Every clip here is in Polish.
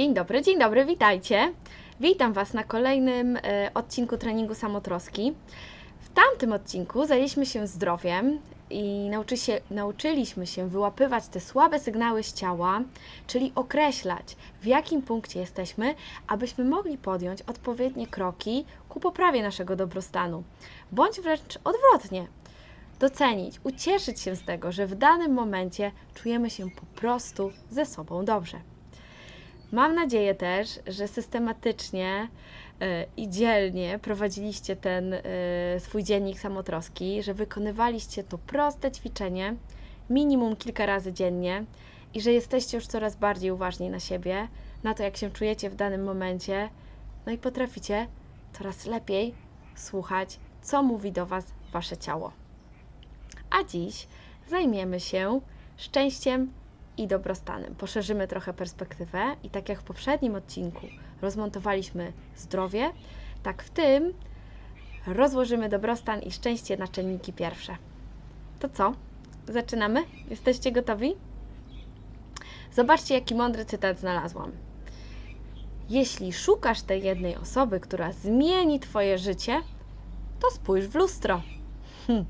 Dzień dobry, dzień dobry, witajcie. Witam Was na kolejnym e, odcinku treningu samotroski. W tamtym odcinku zajęliśmy się zdrowiem i nauczy się, nauczyliśmy się wyłapywać te słabe sygnały z ciała, czyli określać, w jakim punkcie jesteśmy, abyśmy mogli podjąć odpowiednie kroki ku poprawie naszego dobrostanu, bądź wręcz odwrotnie, docenić, ucieszyć się z tego, że w danym momencie czujemy się po prostu ze sobą dobrze. Mam nadzieję też, że systematycznie e, i dzielnie prowadziliście ten e, swój dziennik samotroski, że wykonywaliście to proste ćwiczenie minimum kilka razy dziennie i że jesteście już coraz bardziej uważni na siebie, na to, jak się czujecie w danym momencie, no i potraficie coraz lepiej słuchać, co mówi do Was Wasze ciało. A dziś zajmiemy się szczęściem i dobrostanem. Poszerzymy trochę perspektywę i tak jak w poprzednim odcinku rozmontowaliśmy zdrowie, tak w tym rozłożymy dobrostan i szczęście na czynniki pierwsze. To co? Zaczynamy? Jesteście gotowi? Zobaczcie, jaki mądry cytat znalazłam. Jeśli szukasz tej jednej osoby, która zmieni Twoje życie, to spójrz w lustro. Hm.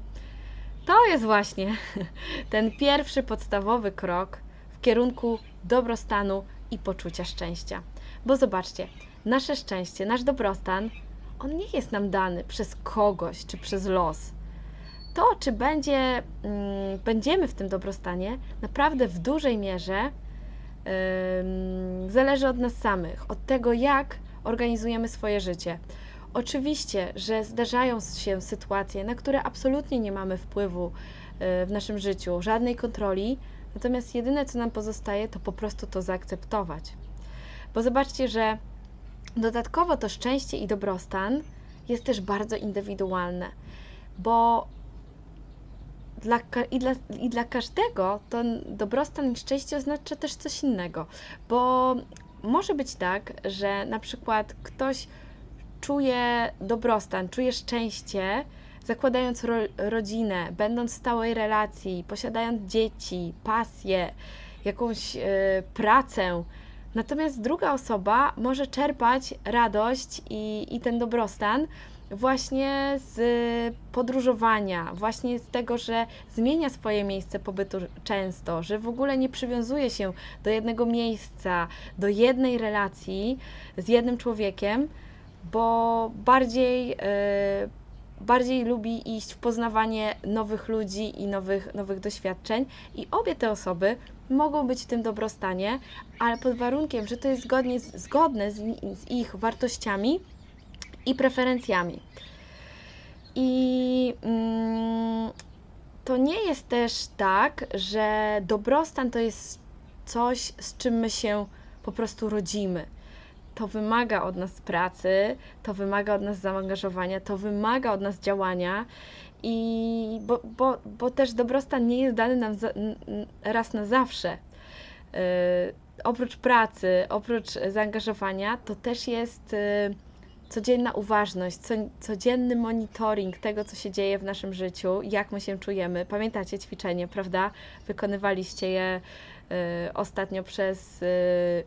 To jest właśnie ten pierwszy podstawowy krok kierunku dobrostanu i poczucia szczęścia. Bo zobaczcie, nasze szczęście, nasz dobrostan, on nie jest nam dany przez kogoś czy przez los. To, czy będzie, mm, będziemy w tym dobrostanie, naprawdę w dużej mierze zależy od nas samych, od tego, jak organizujemy swoje życie. Oczywiście, że zdarzają się sytuacje, na które absolutnie nie mamy wpływu y, w naszym życiu, żadnej kontroli, natomiast jedyne, co nam pozostaje, to po prostu to zaakceptować. Bo zobaczcie, że dodatkowo to szczęście i dobrostan jest też bardzo indywidualne, bo dla, i, dla, i dla każdego to dobrostan i szczęście oznacza też coś innego, bo może być tak, że na przykład ktoś czuje dobrostan, czuje szczęście, zakładając ro, rodzinę, będąc w stałej relacji, posiadając dzieci, pasję, jakąś y, pracę. Natomiast druga osoba może czerpać radość i, i ten dobrostan właśnie z podróżowania, właśnie z tego, że zmienia swoje miejsce pobytu często, że w ogóle nie przywiązuje się do jednego miejsca, do jednej relacji z jednym człowiekiem, bo bardziej, e, bardziej lubi iść w poznawanie nowych ludzi i nowych, nowych doświadczeń. I obie te osoby mogą być w tym dobrostanie, ale pod warunkiem, że to jest zgodnie, zgodne z, z ich wartościami i preferencjami. I mm, to nie jest też tak, że dobrostan to jest coś, z czym my się po prostu rodzimy to wymaga od nas pracy, to wymaga od nas zaangażowania, to wymaga od nas działania. I bo, bo, bo też dobrostan nie jest dany nam za, raz na zawsze. Yy, oprócz pracy, oprócz zaangażowania, to też jest yy, codzienna uważność, co, codzienny monitoring tego, co się dzieje w naszym życiu, jak my się czujemy. Pamiętacie ćwiczenie, prawda? Wykonywaliście je ostatnio przez y,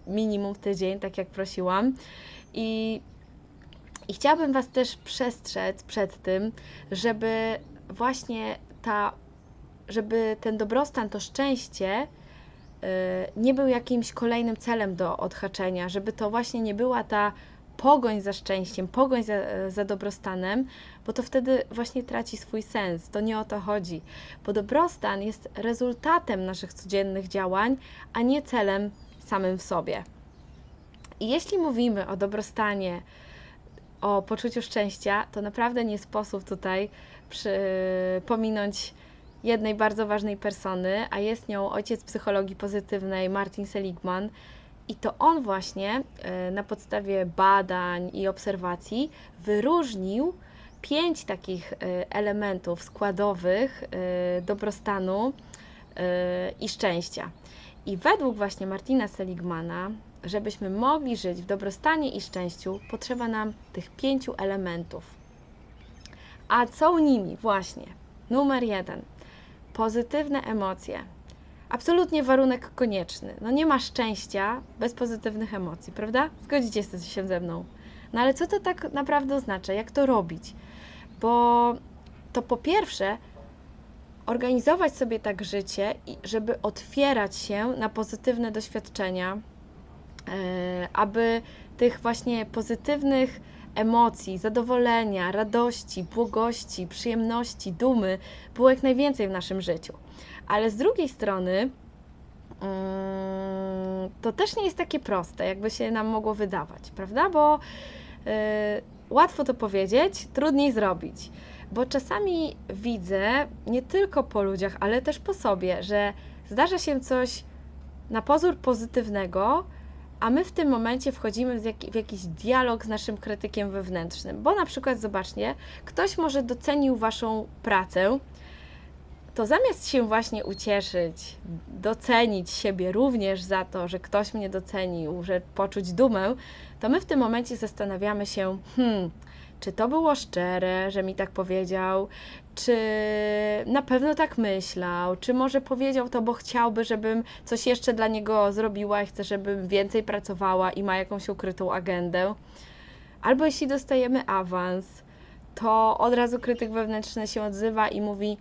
minimum tydzień, tak jak prosiłam. I, I chciałabym Was też przestrzec przed tym, żeby właśnie ta, żeby ten dobrostan, to szczęście y, nie był jakimś kolejnym celem do odhaczenia, żeby to właśnie nie była ta pogoń za szczęściem, pogoń za, za dobrostanem, bo to wtedy właśnie traci swój sens. To nie o to chodzi, bo dobrostan jest rezultatem naszych codziennych działań, a nie celem samym w sobie. I jeśli mówimy o dobrostanie, o poczuciu szczęścia, to naprawdę nie sposób tutaj pominąć jednej bardzo ważnej persony, a jest nią ojciec psychologii pozytywnej Martin Seligman, i to on właśnie e, na podstawie badań i obserwacji wyróżnił pięć takich e, elementów składowych e, dobrostanu i szczęścia. I według właśnie Martina Seligmana, żebyśmy mogli żyć w dobrostanie i szczęściu, potrzeba nam tych pięciu elementów. A co nimi? Właśnie. Numer jeden. Pozytywne emocje, absolutnie warunek konieczny. No nie ma szczęścia bez pozytywnych emocji, prawda? Zgodzicie się ze mną. No ale co to tak naprawdę oznacza? Jak to robić? Bo to po pierwsze organizować sobie tak życie, żeby otwierać się na pozytywne doświadczenia, e, aby tych właśnie pozytywnych emocji, zadowolenia, radości, błogości, przyjemności, dumy było jak najwięcej w naszym życiu. Ale z drugiej strony, mm, to też nie jest takie proste, jakby się nam mogło wydawać, prawda? Bo yy, łatwo to powiedzieć, trudniej zrobić. Bo czasami widzę, nie tylko po ludziach, ale też po sobie, że zdarza się coś na pozór pozytywnego, a my w tym momencie wchodzimy w, jak, w, jakiś dialog z naszym krytykiem wewnętrznym. Bo na przykład, zobaczcie, ktoś może docenił Waszą pracę, to zamiast się właśnie ucieszyć, docenić siebie również za to, że ktoś mnie docenił, że poczuć dumę, to my w tym momencie zastanawiamy się, hmm, czy to było szczere, że mi tak powiedział, czy na pewno tak myślał, czy może powiedział to, bo chciałby, żebym coś jeszcze dla niego zrobiła i chce, żebym więcej pracowała i ma jakąś ukrytą agendę. Albo jeśli dostajemy awans, to od razu krytyk wewnętrzny się odzywa i mówi: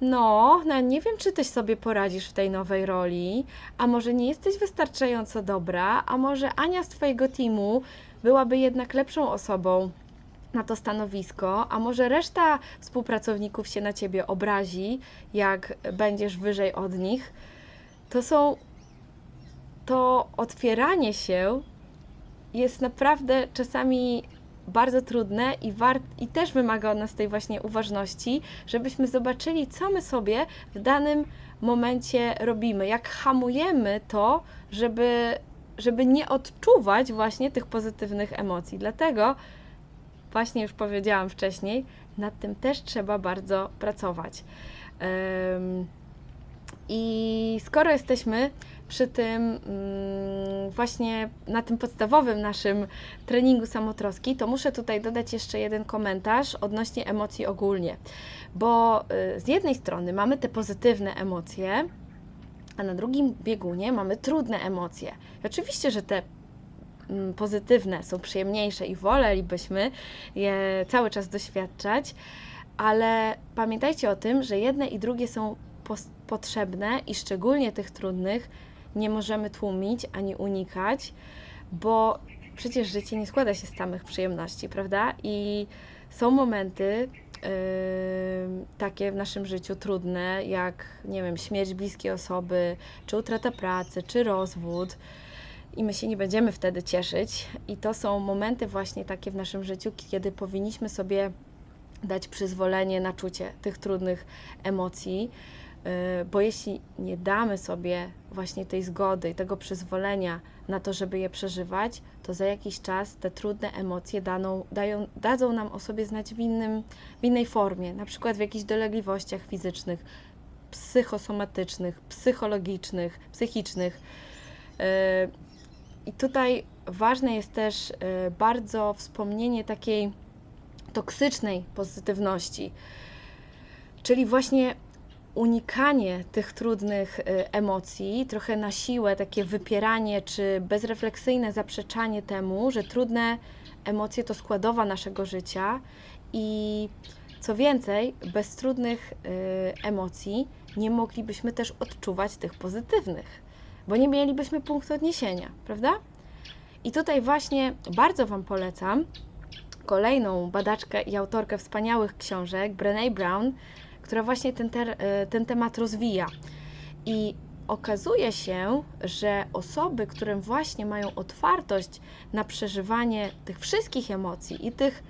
no, no, nie wiem, czy ty sobie poradzisz w tej nowej roli, a może nie jesteś wystarczająco dobra, a może Ania z twojego teamu byłaby jednak lepszą osobą na to stanowisko, a może reszta współpracowników się na ciebie obrazi, jak będziesz wyżej od nich. To są to otwieranie się jest naprawdę czasami bardzo trudne i, war- i też wymaga od nas tej właśnie uważności, żebyśmy zobaczyli, co my sobie w danym momencie robimy, jak hamujemy to, żeby, żeby nie odczuwać właśnie tych pozytywnych emocji. Dlatego właśnie już powiedziałam wcześniej, nad tym też trzeba bardzo pracować. I skoro jesteśmy przy tym mm, właśnie na tym podstawowym naszym treningu samotroski, to muszę tutaj dodać jeszcze jeden komentarz odnośnie emocji ogólnie. Bo y, z jednej strony mamy te pozytywne emocje, a na drugim biegunie mamy trudne emocje. Oczywiście, że te mm, pozytywne są przyjemniejsze i wolelibyśmy je cały czas doświadczać, ale pamiętajcie o tym, że jedne i drugie są potrzebne i szczególnie tych trudnych nie możemy tłumić ani unikać, bo przecież życie nie składa się z samych przyjemności, prawda? I są momenty yy, takie w naszym życiu trudne, jak nie wiem, śmierć bliskiej osoby, czy utrata pracy, czy rozwód. I my się nie będziemy wtedy cieszyć. I to są momenty właśnie takie w naszym życiu, kiedy powinniśmy sobie dać przyzwolenie na czucie tych trudnych emocji bo jeśli nie damy sobie właśnie tej zgody i tego przyzwolenia na to, żeby je przeżywać, to za jakiś czas te trudne emocje daną, dają, dadzą nam o sobie znać w, innym, w innej formie, na przykład w jakichś dolegliwościach fizycznych, psychosomatycznych, psychologicznych, psychicznych. Y, I tutaj ważne jest też y, bardzo wspomnienie takiej toksycznej pozytywności, czyli właśnie unikanie tych trudnych y, emocji, trochę na siłę, takie wypieranie czy bezrefleksyjne zaprzeczanie temu, że trudne emocje to składowa naszego życia i co więcej, bez trudnych y, emocji nie moglibyśmy też odczuwać tych pozytywnych, bo nie mielibyśmy punktu odniesienia, prawda? I tutaj właśnie bardzo Wam polecam kolejną badaczkę i autorkę wspaniałych książek, Brené Brown, która właśnie ten, ter, e, ten temat rozwija. I okazuje się, że osoby, które właśnie mają otwartość na przeżywanie tych wszystkich emocji i tych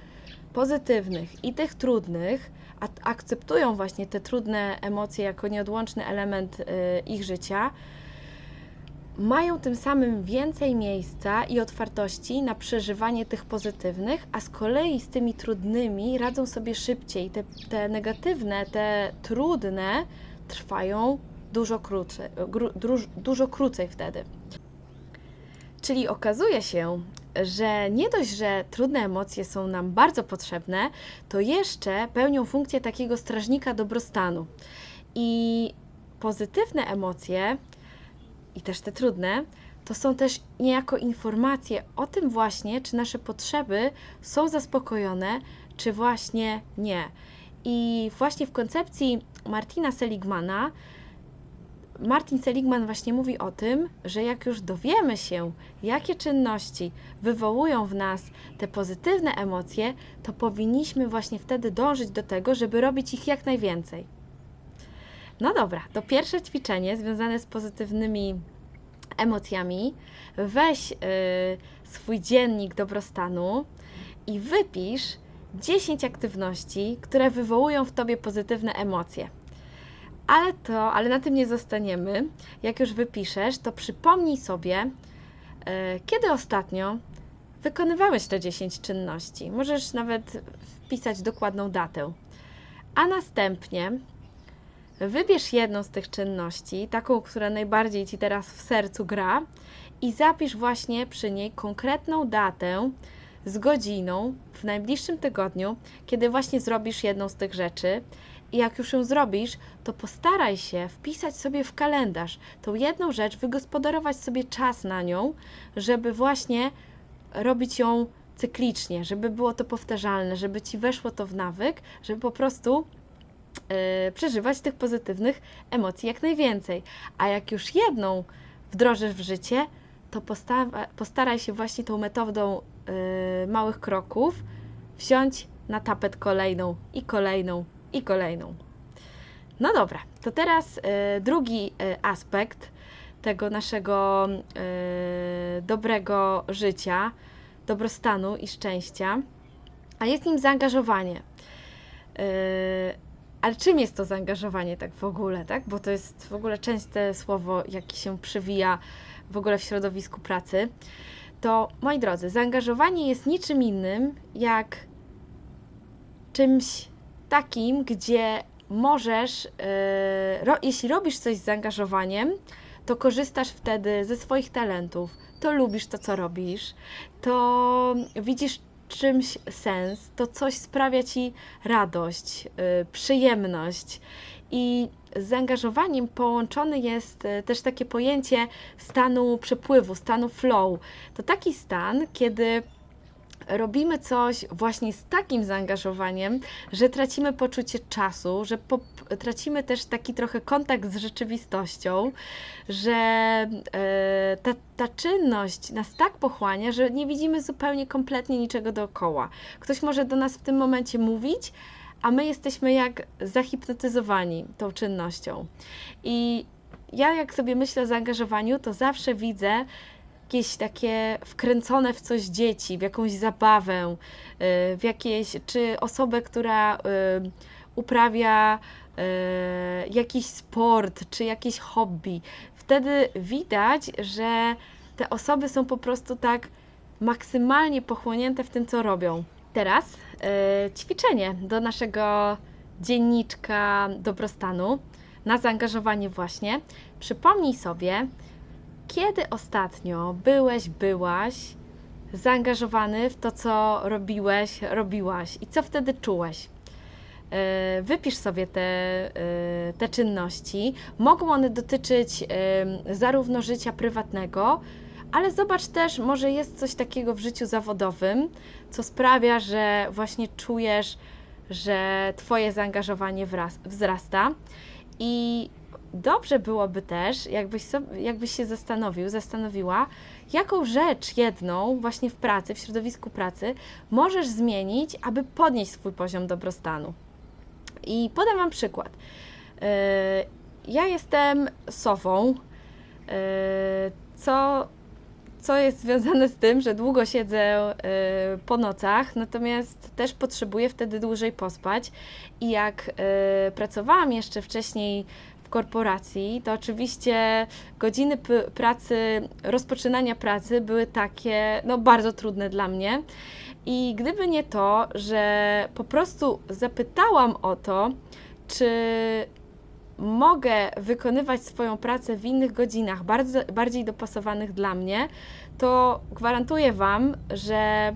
pozytywnych, i tych trudnych, akceptują właśnie te trudne emocje jako nieodłączny element e, ich życia, mają tym samym więcej miejsca i otwartości na przeżywanie tych pozytywnych, a z kolei z tymi trudnymi radzą sobie szybciej. Te, te negatywne, te trudne trwają dużo krócej, dużo krócej wtedy. Czyli okazuje się, że nie dość, że trudne emocje są nam bardzo potrzebne, to jeszcze pełnią funkcję takiego strażnika dobrostanu. I pozytywne emocje i też te trudne, to są też niejako informacje o tym właśnie, czy nasze potrzeby są zaspokojone, czy właśnie nie. I właśnie w koncepcji Martina Seligmana Martin Seligman właśnie mówi o tym, że jak już dowiemy się, jakie czynności wywołują w nas te pozytywne emocje, to powinniśmy właśnie wtedy dążyć do tego, żeby robić ich jak najwięcej. No dobra, to pierwsze ćwiczenie związane z pozytywnymi emocjami. Weź yy, swój dziennik dobrostanu i wypisz 10 aktywności, które wywołują w tobie pozytywne emocje. Ale to, ale na tym nie zostaniemy. Jak już wypiszesz, to przypomnij sobie, yy, kiedy ostatnio wykonywałeś te 10 czynności. Możesz nawet wpisać dokładną datę. A następnie Wybierz jedną z tych czynności, taką, która najbardziej Ci teraz w sercu gra, i zapisz właśnie przy niej konkretną datę z godziną w najbliższym tygodniu, kiedy właśnie zrobisz jedną z tych rzeczy. I jak już ją zrobisz, to postaraj się wpisać sobie w kalendarz tą jedną rzecz, wygospodarować sobie czas na nią, żeby właśnie robić ją cyklicznie, żeby było to powtarzalne, żeby ci weszło to w nawyk, żeby po prostu przeżywać tych pozytywnych emocji jak najwięcej. A jak już jedną wdrożysz w życie, to posta- postaraj się właśnie tą metodą yy, małych kroków wziąć na tapet kolejną i kolejną i kolejną. No dobra, to teraz yy, drugi aspekt tego naszego dobrego życia, dobrostanu i szczęścia, a jest nim zaangażowanie. Ale czym jest to zaangażowanie tak w ogóle, tak? Bo to jest w ogóle częste słowo, jakie się przywija w ogóle w środowisku pracy. To, moi drodzy, zaangażowanie jest niczym innym jak czymś takim, gdzie możesz, yy, ro, jeśli robisz coś z zaangażowaniem, to korzystasz wtedy ze swoich talentów, to lubisz to, co robisz, to widzisz czymś sens, to coś sprawia ci radość, yy, przyjemność. I z zaangażowaniem połączone jest y, też takie pojęcie stanu przepływu, stanu flow. To taki stan, kiedy robimy coś właśnie z takim zaangażowaniem, że tracimy poczucie czasu, że tracimy też taki trochę kontakt z rzeczywistością, że e, ta, ta czynność nas tak pochłania, że nie widzimy zupełnie kompletnie niczego dookoła. Ktoś może do nas w tym momencie mówić, a my jesteśmy jak zahipnotyzowani tą czynnością. I ja, jak sobie myślę o zaangażowaniu, to zawsze widzę jakieś takie wkręcone w coś dzieci, w jakąś zabawę, y, w jakieś, czy osobę, która y, uprawia y, jakiś sport, czy jakieś hobby. Wtedy widać, że te osoby są po prostu tak maksymalnie pochłonięte w tym, co robią. Teraz ćwiczenie do naszego dzienniczka dobrostanu na zaangażowanie właśnie. Przypomnij sobie, kiedy ostatnio byłeś, byłaś zaangażowany w to, co robiłeś, robiłaś i co wtedy czułeś? E, wypisz sobie te, e, te czynności. Mogą one dotyczyć e, zarówno życia prywatnego, ale zobacz też, może jest coś takiego w życiu zawodowym, co sprawia, że właśnie czujesz, że Twoje zaangażowanie wzrasta. I dobrze byłoby też, jakbyś, sobie, jakbyś się zastanowił, zastanowiła, jaką rzecz jedną właśnie w pracy, w środowisku pracy możesz zmienić, aby podnieść swój poziom dobrostanu. I podam Wam przykład. Yy, ja jestem sową, yy, co, co jest związane z tym, że długo siedzę yy, po nocach, natomiast też potrzebuję wtedy dłużej pospać. I jak pracowałam jeszcze wcześniej korporacji, to oczywiście godziny pracy, rozpoczynania pracy były takie, no bardzo trudne dla mnie. I gdyby nie to, że po prostu zapytałam o to, czy mogę wykonywać swoją pracę w innych godzinach, bardzo, bardziej dopasowanych dla mnie, to gwarantuję Wam, że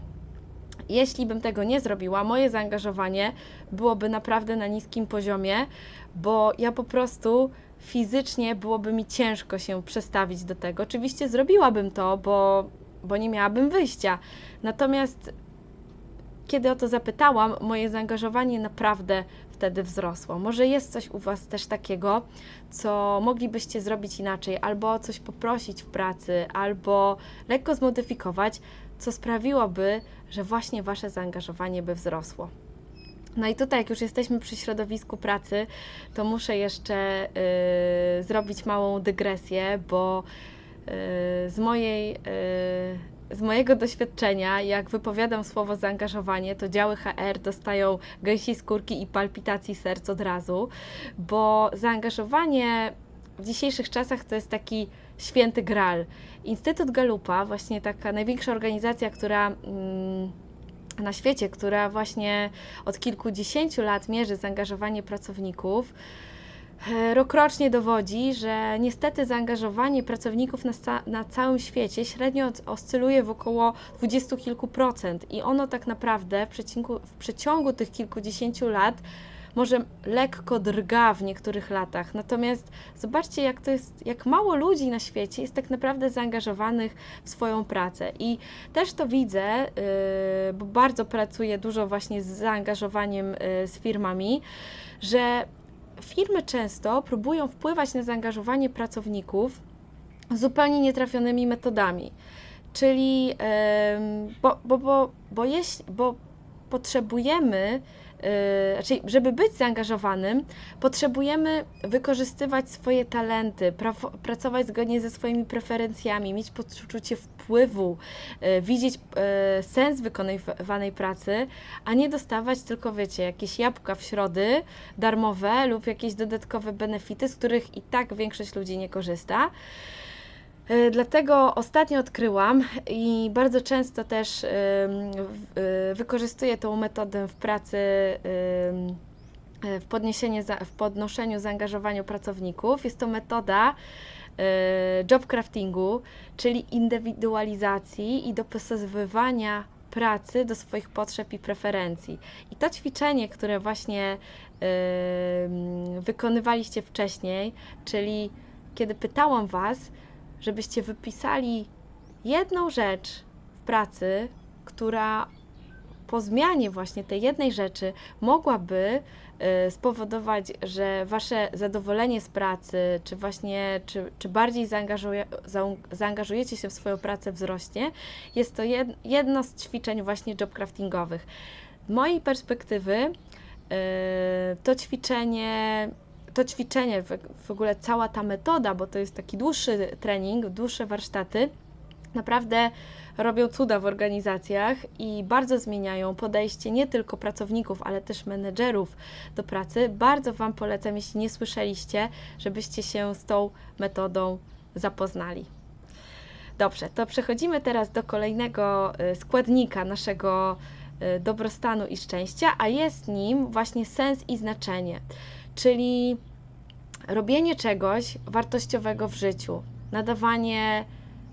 jeśli bym tego nie zrobiła, moje zaangażowanie byłoby naprawdę na niskim poziomie, bo ja po prostu fizycznie byłoby mi ciężko się przestawić do tego. Oczywiście zrobiłabym to, bo, bo nie miałabym wyjścia. Natomiast kiedy o to zapytałam, moje zaangażowanie naprawdę wtedy wzrosło. Może jest coś u Was też takiego, co moglibyście zrobić inaczej, albo coś poprosić w pracy, albo lekko zmodyfikować, co sprawiłoby, że właśnie Wasze zaangażowanie by wzrosło. No i tutaj, jak już jesteśmy przy środowisku pracy, to muszę jeszcze y, zrobić małą dygresję, bo y, z mojej. Y, z mojego doświadczenia, jak wypowiadam słowo zaangażowanie, to działy HR dostają gęsi skórki i palpitacji serc od razu, bo zaangażowanie w dzisiejszych czasach to jest taki święty gral. Instytut Galupa, właśnie taka największa organizacja, która. Mm, na świecie, która właśnie od kilkudziesięciu lat mierzy zaangażowanie pracowników, e, rokrocznie dowodzi, że niestety zaangażowanie pracowników na, na, całym świecie średnio oscyluje w około dwudziestu kilku procent i ono tak naprawdę w przeciągu, w przeciągu tych kilkudziesięciu lat może lekko drga w niektórych latach. Natomiast zobaczcie, jak to jest, jak mało ludzi na świecie jest tak naprawdę zaangażowanych w swoją pracę. I też to widzę, yy, bo bardzo pracuję dużo właśnie z zaangażowaniem yy, z firmami, że firmy często próbują wpływać na zaangażowanie pracowników zupełnie nietrafionymi metodami. Czyli, yy, bo, bo, bo, bo, jeśli, bo potrzebujemy Yy, czyli żeby być zaangażowanym, potrzebujemy wykorzystywać swoje talenty, pracować zgodnie ze swoimi preferencjami, mieć poczucie wpływu, yy, widzieć yy, sens wykonywanej pracy, a nie dostawać tylko, wiecie, jakieś jabłka w środy darmowe lub jakieś dodatkowe benefity, z których i tak większość ludzi nie korzysta. E, dlatego ostatnio odkryłam i bardzo często też wykorzystuję tą metodę w pracy w, podniesienie, w podnoszeniu zaangażowania pracowników. Jest to metoda e, job craftingu, czyli indywidualizacji i dopasowywania pracy do swoich potrzeb i preferencji. I to ćwiczenie, które właśnie wykonywaliście wcześniej, czyli kiedy pytałam Was, żebyście wypisali jedną rzecz w pracy, która po zmianie właśnie tej jednej rzeczy mogłaby y, spowodować, że wasze zadowolenie z pracy, czy właśnie, czy, czy bardziej zaangażuje, zaangażujecie się w swoją pracę wzrośnie, jest to jedno z ćwiczeń właśnie job craftingowych. Z mojej perspektywy y, to ćwiczenie to ćwiczenie, w ogóle cała ta metoda, bo to jest taki dłuższy trening, dłuższe warsztaty, naprawdę robią cuda w organizacjach i bardzo zmieniają podejście nie tylko pracowników, ale też menedżerów do pracy. Bardzo Wam polecam, jeśli nie słyszeliście, żebyście się z tą metodą zapoznali. Dobrze, to przechodzimy teraz do kolejnego y, składnika naszego y, dobrostanu i szczęścia, a jest nim właśnie sens i znaczenie czyli robienie czegoś wartościowego w życiu, nadawanie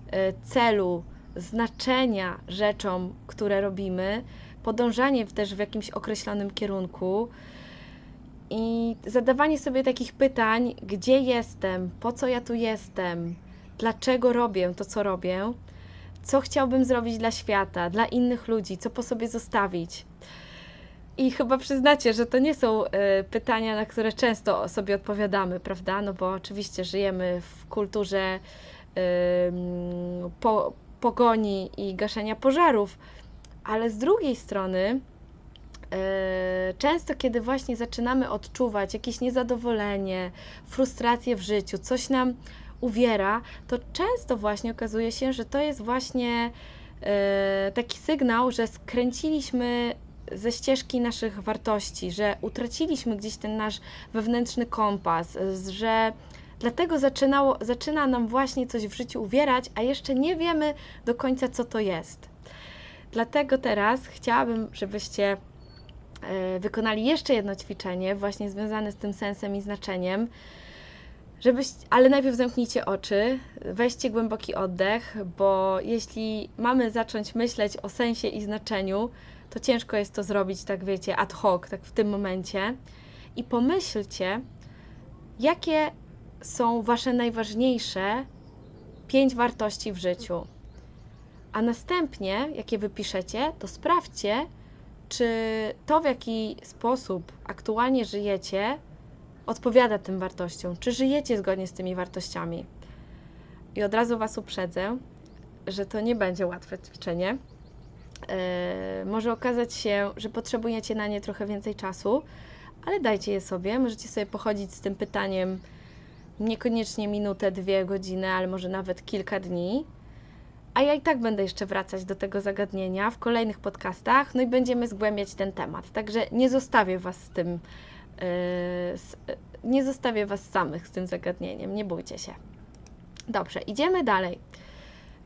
e, celu, znaczenia rzeczom, które robimy, podążanie też w jakimś określonym kierunku i zadawanie sobie takich pytań, gdzie jestem, po co ja tu jestem, dlaczego robię to, co robię, co chciałbym zrobić dla świata, dla innych ludzi, co po sobie zostawić. I chyba przyznacie, że to nie są y, pytania, na które często sobie odpowiadamy, prawda? No bo oczywiście żyjemy w kulturze po, pogoni i gaszenia pożarów, ale z drugiej strony y, często, kiedy właśnie zaczynamy odczuwać jakieś niezadowolenie, frustrację w życiu, coś nam uwiera, to często właśnie okazuje się, że to jest właśnie taki sygnał, że skręciliśmy ze ścieżki naszych wartości, że utraciliśmy gdzieś ten nasz wewnętrzny kompas, że dlatego zaczynało, zaczyna nam właśnie coś w życiu uwierać, a jeszcze nie wiemy do końca, co to jest. Dlatego teraz chciałabym, żebyście e, wykonali jeszcze jedno ćwiczenie, właśnie związane z tym sensem i znaczeniem. Żebyś, ale najpierw zamknijcie oczy, weźcie głęboki oddech, bo jeśli mamy zacząć myśleć o sensie i znaczeniu, to ciężko jest to zrobić, tak wiecie, ad hoc, tak w tym momencie. I pomyślcie, jakie są Wasze najważniejsze pięć wartości w życiu. A następnie, jakie wypiszecie, to sprawdźcie, czy to, w jaki sposób aktualnie żyjecie, odpowiada tym wartościom. Czy żyjecie zgodnie z tymi wartościami? I od razu Was uprzedzę, że to nie będzie łatwe ćwiczenie. Yy, może okazać się, że potrzebujecie na nie trochę więcej czasu, ale dajcie je sobie. Możecie sobie pochodzić z tym pytaniem niekoniecznie minutę, dwie godziny, ale może nawet kilka dni. A ja i tak będę jeszcze wracać do tego zagadnienia w kolejnych podcastach, no i będziemy zgłębiać ten temat. Także nie zostawię Was z tym, yy, z, nie zostawię Was samych z tym zagadnieniem, nie bójcie się. Dobrze, idziemy dalej.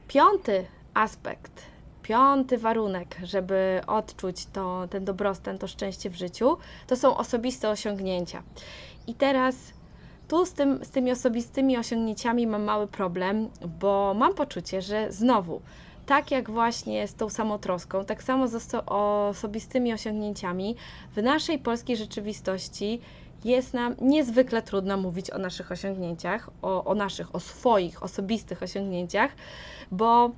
Piąty aspekt, piąty warunek, żeby odczuć to, ten dobrostan, to szczęście w życiu, to są osobiste osiągnięcia. I teraz tu z, tym, z tymi osobistymi osiągnięciami mam mały problem, bo mam poczucie, że znowu, tak jak właśnie z tą samotroską, tak samo z osobistymi osiągnięciami, w naszej polskiej rzeczywistości jest nam niezwykle trudno mówić o naszych osiągnięciach, o, o naszych, o swoich osobistych osiągnięciach, bo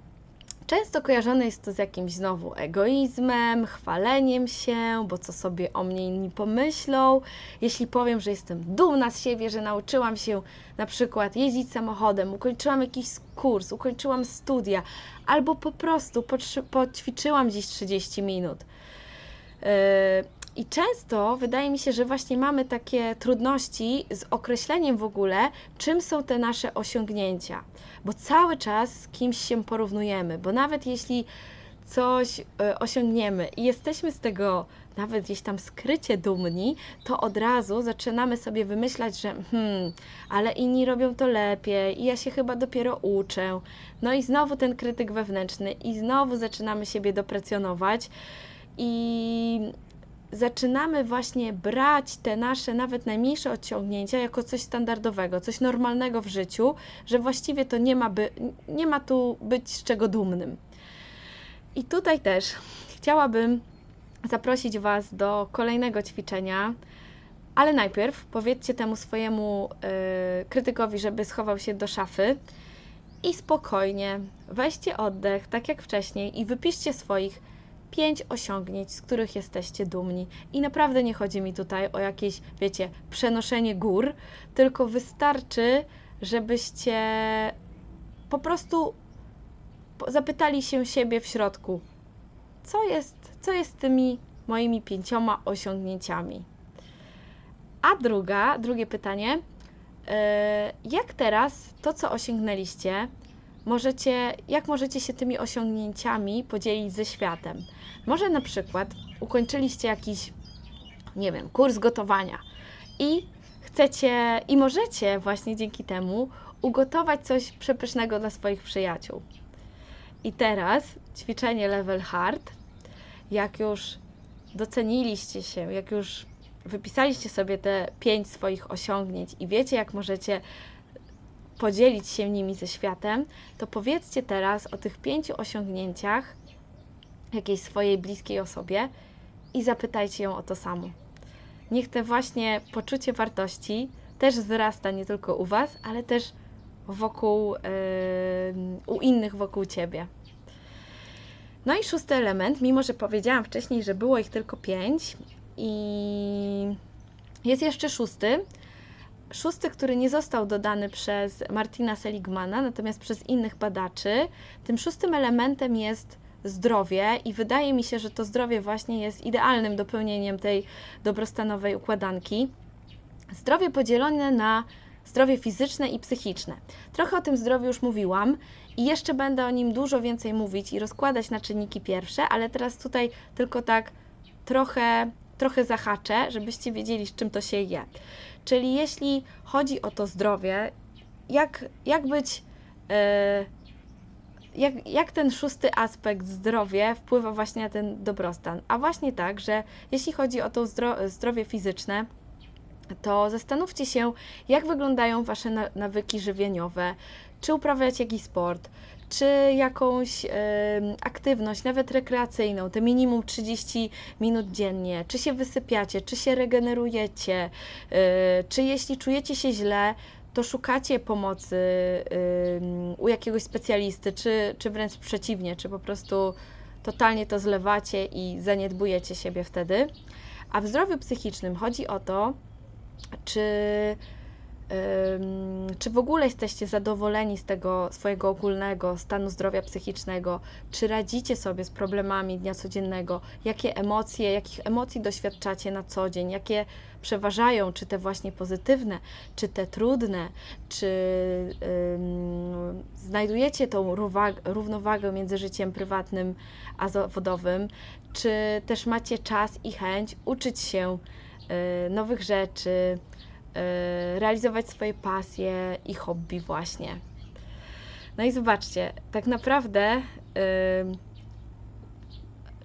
Często kojarzone jest to z jakimś znowu egoizmem, chwaleniem się, bo co sobie o mnie inni pomyślą. Jeśli powiem, że jestem dumna z siebie, że nauczyłam się na przykład jeździć samochodem, ukończyłam jakiś kurs, ukończyłam studia, albo po prostu poćwiczyłam dziś 30 minut. Yy, i często wydaje mi się, że właśnie mamy takie trudności z określeniem w ogóle, czym są te nasze osiągnięcia, bo cały czas z kimś się porównujemy, bo nawet jeśli coś e, osiągniemy i jesteśmy z tego nawet gdzieś tam skrycie dumni, to od razu zaczynamy sobie wymyślać, że hmm, ale inni robią to lepiej i ja się chyba dopiero uczę. No i znowu ten krytyk wewnętrzny i znowu zaczynamy siebie deprecjonować i zaczynamy właśnie brać te nasze nawet najmniejsze osiągnięcia jako coś standardowego, coś normalnego w życiu, że właściwie to nie ma, by, nie ma tu być z czego dumnym. I tutaj też chciałabym zaprosić Was do kolejnego ćwiczenia, ale najpierw powiedzcie temu swojemu yy, krytykowi, żeby schował się do szafy i spokojnie weźcie oddech, tak jak wcześniej, i wypiszcie swoich pięć osiągnięć, z których jesteście dumni. I naprawdę nie chodzi mi tutaj o jakieś, wiecie, przenoszenie gór, tylko wystarczy, żebyście po prostu zapytali się siebie w środku, co jest, co jest tymi moimi pięcioma osiągnięciami. A druga, drugie pytanie, e, jak teraz to, co osiągnęliście, możecie, jak możecie się tymi osiągnięciami podzielić ze światem? Może na przykład ukończyliście jakiś, nie wiem, kurs gotowania i chcecie i możecie właśnie dzięki temu ugotować coś przepysznego dla swoich przyjaciół. I teraz ćwiczenie level hard, jak już doceniliście się, jak już wypisaliście sobie te pięć swoich osiągnięć i wiecie, jak możecie podzielić się nimi ze światem, to powiedzcie teraz o tych pięciu osiągnięciach jakiejś swojej bliskiej osobie i zapytajcie ją o to samo. Niech te właśnie poczucie wartości też wzrasta nie tylko u Was, ale też wokół, yy, u innych wokół Ciebie. No i szósty element, mimo że powiedziałam wcześniej, że było ich tylko pięć i jest jeszcze szósty, szósty, który nie został dodany przez Martina Seligmana, natomiast przez innych badaczy. Tym szóstym elementem jest zdrowie i wydaje mi się, że to zdrowie właśnie jest idealnym dopełnieniem tej dobrostanowej układanki. Zdrowie podzielone na zdrowie fizyczne i psychiczne. Trochę o tym zdrowiu już mówiłam i jeszcze będę o nim dużo więcej mówić i rozkładać na czynniki pierwsze, ale teraz tutaj tylko tak trochę, trochę zahaczę, żebyście wiedzieli, z czym to się je. Czyli jeśli chodzi o to zdrowie, jak, jak być. Yy, jak, jak ten szósty aspekt zdrowie wpływa właśnie na ten dobrostan? A właśnie tak, że jeśli chodzi o to zdro, zdrowie fizyczne, to zastanówcie się, jak wyglądają Wasze nawyki żywieniowe, czy uprawiacie jakiś sport, czy jakąś y, aktywność, nawet rekreacyjną, te minimum 30 minut dziennie, czy się wysypiacie, czy się regenerujecie, y, czy jeśli czujecie się źle, to szukacie pomocy ym, u jakiegoś specjalisty, czy, czy wręcz przeciwnie, czy po prostu totalnie to zlewacie i zaniedbujecie siebie wtedy. A w zdrowiu psychicznym chodzi o to, czy, czy w ogóle jesteście zadowoleni z tego swojego ogólnego stanu zdrowia psychicznego, czy radzicie sobie z problemami dnia codziennego, jakie emocje, jakich emocji doświadczacie na co dzień, jakie przeważają, czy te właśnie pozytywne, czy te trudne, czy ym, znajdujecie tą równowagę między życiem prywatnym a zawodowym, czy też macie czas i chęć uczyć się y, nowych rzeczy, realizować swoje pasje i hobby właśnie. No i zobaczcie, tak naprawdę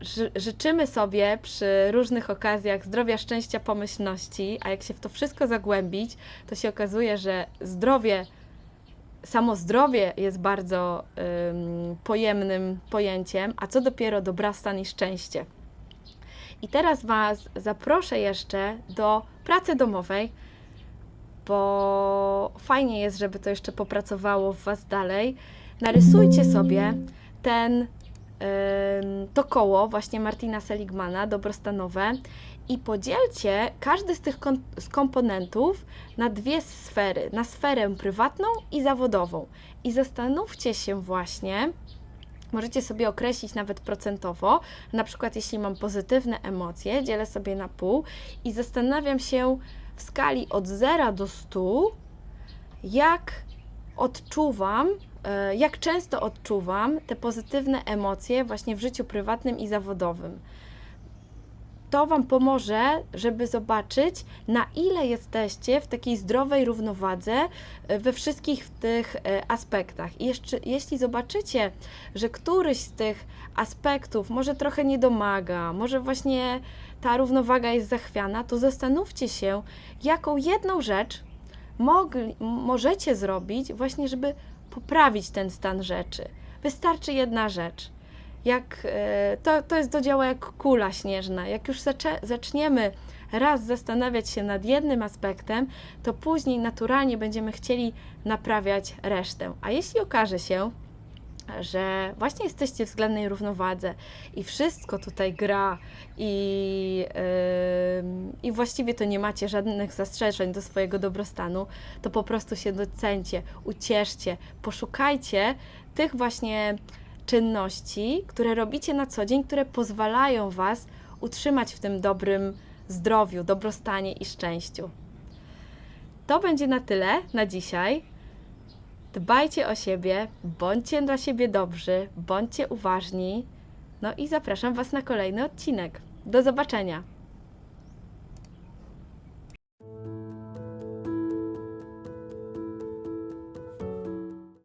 ży- życzymy sobie przy różnych okazjach zdrowia, szczęścia, pomyślności, a jak się w to wszystko zagłębić, to się okazuje, że zdrowie, samo zdrowie jest bardzo ym, pojemnym pojęciem, a co dopiero dobrostan i szczęście. I teraz Was zaproszę jeszcze do pracy domowej, bo fajnie jest, żeby to jeszcze popracowało w Was dalej. Narysujcie sobie ten, to koło właśnie Martina Seligmana, dobrostanowe i podzielcie każdy z tych z komponentów na dwie sfery, na sferę prywatną i zawodową. I zastanówcie się właśnie, Możecie sobie określić nawet procentowo. Na przykład, jeśli mam pozytywne emocje, dzielę sobie na pół i zastanawiam się w skali od 0 do 100, jak odczuwam, e, jak często odczuwam te pozytywne emocje właśnie w życiu prywatnym i zawodowym. To Wam pomoże, żeby zobaczyć, na ile jesteście w takiej zdrowej równowadze e, we wszystkich tych e, aspektach. I jeszcze, jeśli zobaczycie, że któryś z tych aspektów może trochę nie domaga, może właśnie ta równowaga jest zachwiana, to zastanówcie się, jaką jedną rzecz mogli, możecie zrobić właśnie, żeby poprawić ten stan rzeczy. Wystarczy jedna rzecz. Jak, e, to, to jest to działa jak kula śnieżna. Jak już zaczę, zaczniemy raz zastanawiać się nad jednym aspektem, to później naturalnie będziemy chcieli naprawiać resztę. A jeśli okaże się, że właśnie jesteście w względnej równowadze i wszystko tutaj gra i, ym, i właściwie to nie macie żadnych zastrzeżeń do swojego dobrostanu, to po prostu się docencie, ucieszcie, poszukajcie tych właśnie czynności, które robicie na co dzień, które pozwalają Was utrzymać w tym dobrym zdrowiu, dobrostanie i szczęściu. To będzie na tyle na dzisiaj. Dbajcie o siebie, bądźcie dla siebie dobrzy, bądźcie uważni. No i zapraszam Was na kolejny odcinek. Do zobaczenia!